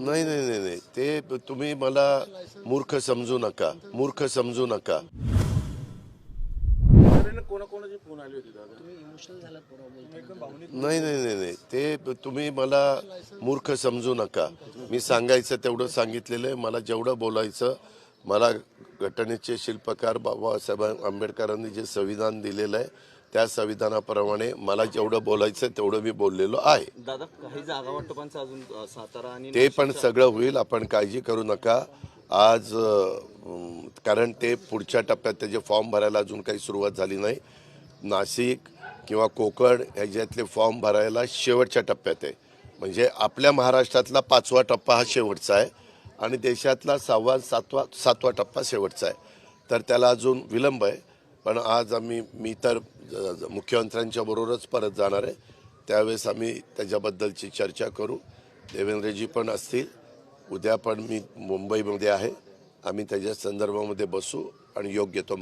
नाही नाही नाही नाही. ते तुम्ही मला मूर्ख समजू नका. मूर्ख समजू नका. कोणाकोणाचे फोन आले होते दादा? नाही नाही नाही नाही. ते तुम्ही मला मूर्ख समजू नका. मी सांगायचं तेवढं सांगितलेलं आहे. मला जेवढं बोलायचं मला घटनेचे शिल्पकार बाबासाहेब आंबेडकरांनी जे संविधान दिलेलं आहे त्या संविधानाप्रमाणे मला जेवढं बोलायचं तेवढं मी बोललेलो आहे. दादा काही जागा वाटपांचं अजून अ, सातारा आणि ते पण सगळं होईल आपण काळजी करू नका. आज कारण ते पुढच्या टप्प्यात त्याचे फॉर्म भरायला अजून काही सुरुवात झाली नाही. नाशिक किंवा कोकण ह्याच्यातले फॉर्म भरायला शेवटच्या टप्प्यात आहे. म्हणजे आपल्या महाराष्ट्रातला पाचवा टप्पा हा शेवटचा आहे. आणि देशातला सहावा सातवा सातवा टप्पा शेवटचा आहे. तर त्याला अजून विलंब आहे. पण आज आम्ही मी तर मुख्यमंत्र्यांच्या बरोबरच परत जाणार आहे. त्यावेळेस आम्ही त्याच्याबद्दलची चर्चा करू. देवेंद्रजी पण असतील. उद्या पण मी मुंबईमध्ये आहे. आम्ही त्याच्या संदर्भामध्ये बसू आणि योग्य तो